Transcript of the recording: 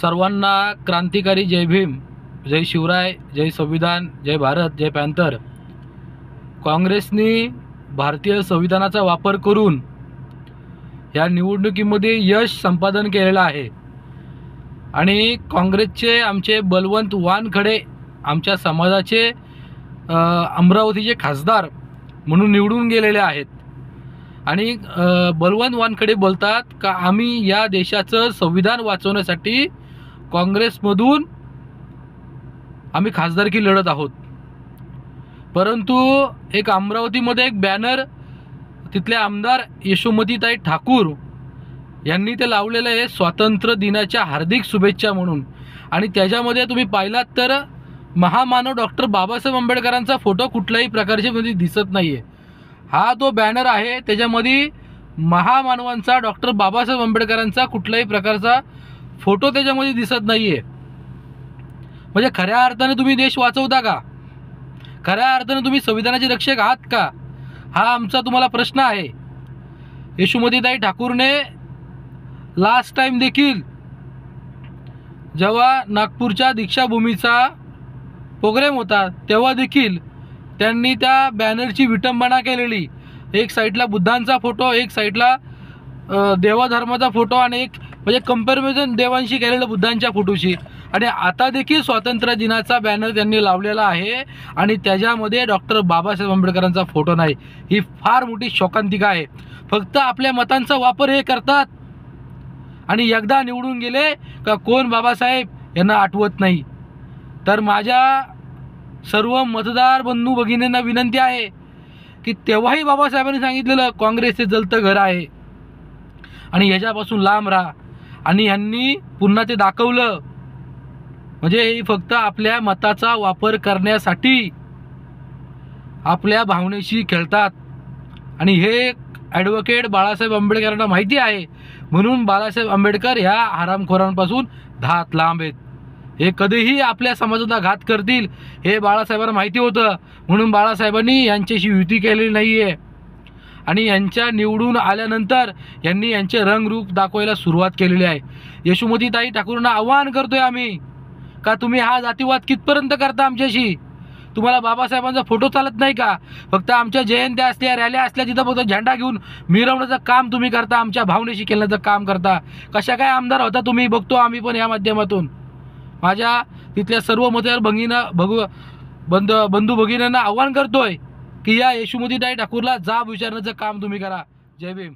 सर्वांना क्रांतिकारी जय भीम जय शिवराय जय संविधान जय भारत जय पॅन्थर. काँग्रेसनी भारतीय संविधानाचा वापर करून या निवडणुकीमध्ये यश संपादन केलेलं आहे. आणि काँग्रेसचे आमचे बलवंत वानखडे आमच्या समाजाचे अमरावतीचे खासदार म्हणून निवडून गेलेले आहेत. आणि बलवंत वानखडे बोलतात का आम्ही या देशाचं संविधान वाचवण्यासाठी काँग्रेसमधून आम्ही खासदारकी लढत आहोत. परंतु एक अमरावतीमध्ये एक बॅनर तिथले आमदार यशोमतीताई ठाकूर यांनी ते लावलेलं आहे स्वातंत्र्य दिनाच्या हार्दिक शुभेच्छा म्हणून. आणि त्याच्यामध्ये तुम्ही पाहिलात तर महामानव डॉक्टर बाबासाहेब आंबेडकरांचा फोटो कुठल्याही प्रकारचे म्हणजे दिसत नाही आहे हा तो बॅनर आहे त्याच्यामध्ये महामानवांचा डॉक्टर बाबासाहेब आंबेडकरांचा कुठल्याही प्रकारचा फोटो त्याच्यामध्ये दिसत नाही आहे म्हणजे खऱ्या अर्थाने तुम्ही देश वाचवता का? खऱ्या अर्थाने तुम्ही संविधानाचे रक्षक आहात का? हा आमचा तुम्हाला प्रश्न आहे. येशुमतीदाई ठाकूरने लास्ट टाइम देखील जेव्हा नागपूरच्या दीक्षाभूमीचा प्रोग्राम होता तेव्हा देखील त्यांनी त्या बॅनरची विटंबना केलेली. एक साईडला बुद्धांचा फोटो एक साईडला देवाधर्माचा फोटो आणि एक म्हणजे कंपॅरिझन देवांशी केलेलं बुद्धांच्या फोटोशी आणि आता देखील स्वातंत्र्य दिनाचा बॅनर त्यांनी लावलेला आहे. आणि त्याच्यामध्ये डॉक्टर बाबासाहेब आंबेडकरांचा फोटो नाही. ही फार मोठी शोकांतिका आहे. फक्त आपल्या मतांचा वापर हे करतात. आणि एकदा निवडून गेले का कोण बाबासाहेब यांना आठवत नाही. तर माझ्या सर्व मतदार बंधू भगिनींना विनंती आहे की तेव्हाही बाबासाहेबांनी सांगितलेलं काँग्रेसचे जलतं घर आहे. आणि ह्याच्यापासून लांब राहा. आणि ह्यांनी पुन्हा ते दाखवलं. म्हणजे हे फक्त आपल्या मताचा वापर करण्यासाठी आपल्या भावनेशी खेळतात. आणि हे ॲडव्होकेट बाळासाहेब आंबेडकरांना माहिती आहे. म्हणून बाळासाहेब आंबेडकर ह्या हरामखोरांपासून धात लांब आहेत. हे कधीही आपल्या समाजाचा घात करतील हे बाळासाहेबांना माहिती होतं. म्हणून बाळासाहेबांनी यांच्याशी युती केलेली नाही आहे आणि यांच्या निवडून आल्यानंतर यांनी यांचे रंगरूप दाखवायला सुरुवात केलेली आहे. यशोमतीताई ठाकूरांना आव्हान करतोय आम्ही का तुम्ही हा जातीवाद कितपर्यंत करता आमच्याशी? तुम्हाला बाबासाहेबांचा फोटो चालत नाही का? फक्त आमच्या जयंत्या असल्या रॅल्या असल्या तिथं फक्त झेंडा घेऊन मिरवण्याचं काम तुम्ही करता आमच्या भावनेशी खेळण्याचं काम करता. कशा काय आमदार होता तुम्ही बघतो आम्ही पण या माध्यमातून. माझ्या तिथल्या सर्व मतदार भगिनं भगव बंध बंधू भगिनींना आव्हान करतोय. की या यशोमतीताई ठाकूरला जाब विचारण्याचं काम तुम्ही करा. जय भीम.